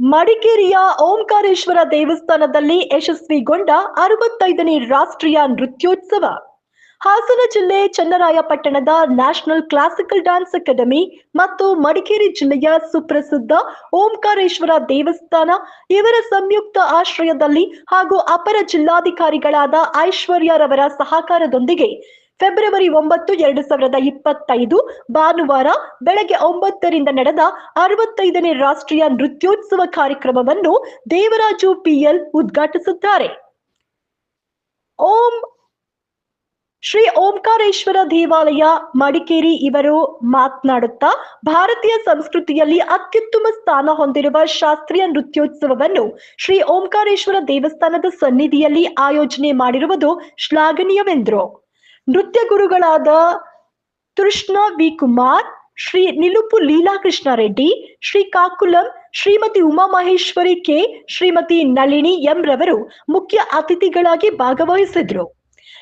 ಮಡಿಕೇರಿಯ ಓಂಕಾರೇಶ್ವರ ದೇವಸ್ಥಾನದಲ್ಲಿ ಯಶಸ್ವಿಗೊಂಡ ಅರವತ್ತೈದನೇ ರಾಷ್ಟ್ರೀಯ ನೃತ್ಯೋತ್ಸವ. ಹಾಸನ ಜಿಲ್ಲೆ ಚನ್ನರಾಯಪಟ್ಟಣದ ನ್ಯಾಷನಲ್ ಕ್ಲಾಸಿಕಲ್ ಡ್ಯಾನ್ಸ್ ಅಕಾಡೆಮಿ ಮತ್ತು ಮಡಿಕೇರಿ ಜಿಲ್ಲೆಯ ಸುಪ್ರಸಿದ್ಧ ಓಂಕಾರೇಶ್ವರ ದೇವಸ್ಥಾನ ಇವರ ಸಂಯುಕ್ತ ಆಶ್ರಯದಲ್ಲಿ ಹಾಗೂ ಅಪರ ಜಿಲ್ಲಾಧಿಕಾರಿಗಳಾದ ಐಶ್ವರ್ಯರವರ ಸಹಕಾರದೊಂದಿಗೆ ಫೆಬ್ರವರಿ ಒಂಬತ್ತು, ಎರಡು ಸಾವಿರದ ಇಪ್ಪತ್ತೈದು, ಭಾನುವಾರ ಬೆಳಗ್ಗೆ ಒಂಬತ್ತರಿಂದ ನಡೆದ ಅರವತ್ತೈದನೇ ರಾಷ್ಟ್ರೀಯ ನೃತ್ಯೋತ್ಸವ ಕಾರ್ಯಕ್ರಮವನ್ನು ದೇವರಾಜು ಪಿಎಲ್ ಉದ್ಘಾಟಿಸುತ್ತಾರೆ. ಓಂ, ಶ್ರೀ ಓಂಕಾರೇಶ್ವರ ದೇವಾಲಯ, ಮಡಿಕೇರಿ ಇವರು ಮಾತನಾಡುತ್ತಾ, ಭಾರತೀಯ ಸಂಸ್ಕೃತಿಯಲ್ಲಿ ಅತ್ಯುತ್ತಮ ಸ್ಥಾನ ಹೊಂದಿರುವ ಶಾಸ್ತ್ರೀಯ ನೃತ್ಯೋತ್ಸವವನ್ನು ಶ್ರೀ ಓಂಕಾರೇಶ್ವರ ದೇವಸ್ಥಾನದ ಸನ್ನಿಧಿಯಲ್ಲಿ ಆಯೋಜನೆ ಮಾಡಿರುವುದು ಶ್ಲಾಘನೀಯವೆಂದರು. ನೃತ್ಯ ಗುರುಗಳಾದ Krishna V Kumar, Shri Nilupu Leelakrishna Reddy, Shri Kakulam, Shrimati Umamaheshwari K, Shrimati Nalini M ರವರು ಮುಖ್ಯ ಅತಿಥಿಗಳಾಗಿ ಭಾಗವಹಿಸಿದ್ರು.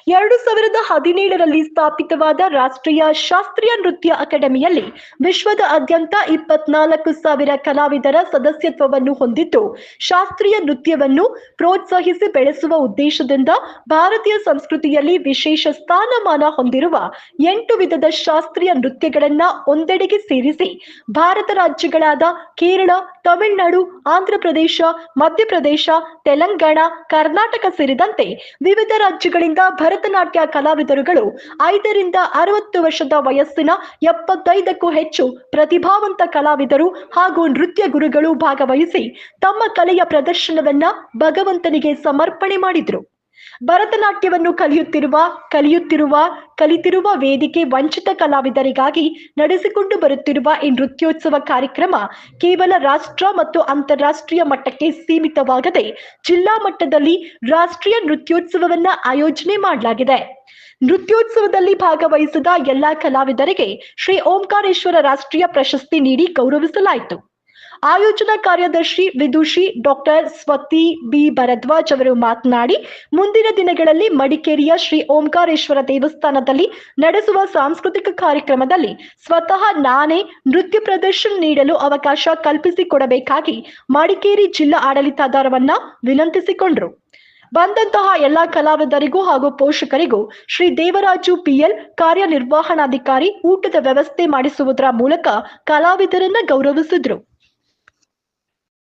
ಎರಡು ಸಾವಿರದ ಹದಿನೇಳರಲ್ಲಿ ಸ್ಥಾಪಿತವಾದ ರಾಷ್ಟ್ರೀಯ ಶಾಸ್ತ್ರೀಯ ನೃತ್ಯ ಅಕಾಡೆಮಿಯಲ್ಲಿ ವಿಶ್ವದ ಅತ್ಯಂತ ಇಪ್ಪತ್ನಾಲ್ಕು ಸಾವಿರ ಕಲಾವಿದರ ಸದಸ್ಯತ್ವವನ್ನು ಹೊಂದಿದ್ದು, ಶಾಸ್ತ್ರೀಯ ನೃತ್ಯವನ್ನು ಪ್ರೋತ್ಸಾಹಿಸಿ ಬೆಳೆಸುವ ಉದ್ದೇಶದಿಂದ ಭಾರತೀಯ ಸಂಸ್ಕೃತಿಯಲ್ಲಿ ವಿಶೇಷ ಸ್ಥಾನಮಾನ ಹೊಂದಿರುವ ಎಂಟು ವಿಧದ ಶಾಸ್ತ್ರೀಯ ನೃತ್ಯಗಳನ್ನ ಒಂದೆಡೆಗೆ ಸೇರಿಸಿ, ಭಾರತ ರಾಜ್ಯಗಳಾದ ಕೇರಳ, ತಮಿಳುನಾಡು, ಆಂಧ್ರಪ್ರದೇಶ, ಮಧ್ಯಪ್ರದೇಶ, ತೆಲಂಗಾಣ, ಕರ್ನಾಟಕ ಸೇರಿದಂತೆ ವಿವಿಧ ರಾಜ್ಯಗಳಿಂದ ಭರತನಾಟ್ಯ ಕಲಾವಿದರುಗಳು ಐದರಿಂದ ಅರವತ್ತು ವರ್ಷದ ವಯಸ್ಸಿನ ಎಪ್ಪತ್ತೈದಕ್ಕೂ ಹೆಚ್ಚು ಪ್ರತಿಭಾವಂತ ಕಲಾವಿದರು ಹಾಗೂ ನೃತ್ಯ ಗುರುಗಳು ಭಾಗವಹಿಸಿ ತಮ್ಮ ಕಲೆಯ ಪ್ರದರ್ಶನವನ್ನ ಭಗವಂತನಿಗೆ ಸಮರ್ಪಣೆ ಮಾಡಿದ್ರು. ಭರತನಾಟ್ಯವನ್ನು ಕಲಿಯುತ್ತಿರುವ ಕಲಿಯುತ್ತಿರುವ, ಕಲಿತಿರುವ ವೇದಿಕೆ ವಂಚಿತ ಕಲಾವಿದರಿಗಾಗಿ ನಡೆಸಿಕೊಂಡು ಬರುತ್ತಿರುವ ಈ ನೃತ್ಯೋತ್ಸವ ಕಾರ್ಯಕ್ರಮ ಕೇವಲ ರಾಷ್ಟ್ರ ಮತ್ತು ಅಂತಾರಾಷ್ಟ್ರೀಯ ಮಟ್ಟಕ್ಕೆ ಸೀಮಿತವಾಗದೆ ಜಿಲ್ಲಾ ಮಟ್ಟದಲ್ಲಿ ರಾಷ್ಟ್ರೀಯ ನೃತ್ಯೋತ್ಸವವನ್ನ ಆಯೋಜನೆ ಮಾಡಲಾಗಿದೆ. ನೃತ್ಯೋತ್ಸವದಲ್ಲಿ ಭಾಗವಹಿಸಿದ ಎಲ್ಲಾ ಕಲಾವಿದರಿಗೆ ಶ್ರೀ ಓಂಕಾರೇಶ್ವರ ರಾಷ್ಟ್ರೀಯ ಪ್ರಶಸ್ತಿ ನೀಡಿ ಗೌರವಿಸಲಾಯಿತು. ಆಯೋಜನಾ ಕಾರ್ಯದರ್ಶಿ ವಿದುಷಿ ಡಾಕ್ಟರ್ ಸ್ವತಿ ಬಿ. ಭರದ್ವಾಜ್ ಅವರು ಮಾತನಾಡಿ, ಮುಂದಿನ ದಿನಗಳಲ್ಲಿ ಮಡಿಕೇರಿಯ ಶ್ರೀ ಓಂಕಾರೇಶ್ವರ ದೇವಸ್ಥಾನದಲ್ಲಿ ನಡೆಸುವ ಸಾಂಸ್ಕೃತಿಕ ಕಾರ್ಯಕ್ರಮದಲ್ಲಿ ಸ್ವತಃ ನಾನೇ ನೃತ್ಯ ಪ್ರದರ್ಶನ ನೀಡಲು ಅವಕಾಶ ಕಲ್ಪಿಸಿಕೊಡಬೇಕಾಗಿ ಮಡಿಕೇರಿ ಜಿಲ್ಲಾ ಆಡಳಿತಾಧಾರವನ್ನ ವಿನಂತಿಸಿಕೊಂಡರು. ಬಂದಂತಹ ಎಲ್ಲಾ ಕಲಾವಿದರಿಗೂ ಹಾಗೂ ಪೋಷಕರಿಗೂ ಶ್ರೀ ದೇವರಾಜು ಪಿಎಲ್ ಕಾರ್ಯನಿರ್ವಹಣಾಧಿಕಾರಿ ಊಟದ ವ್ಯವಸ್ಥೆ ಮಾಡಿಸುವುದರ ಮೂಲಕ ಕಲಾವಿದರನ್ನ ಗೌರವಿಸಿದ್ರು.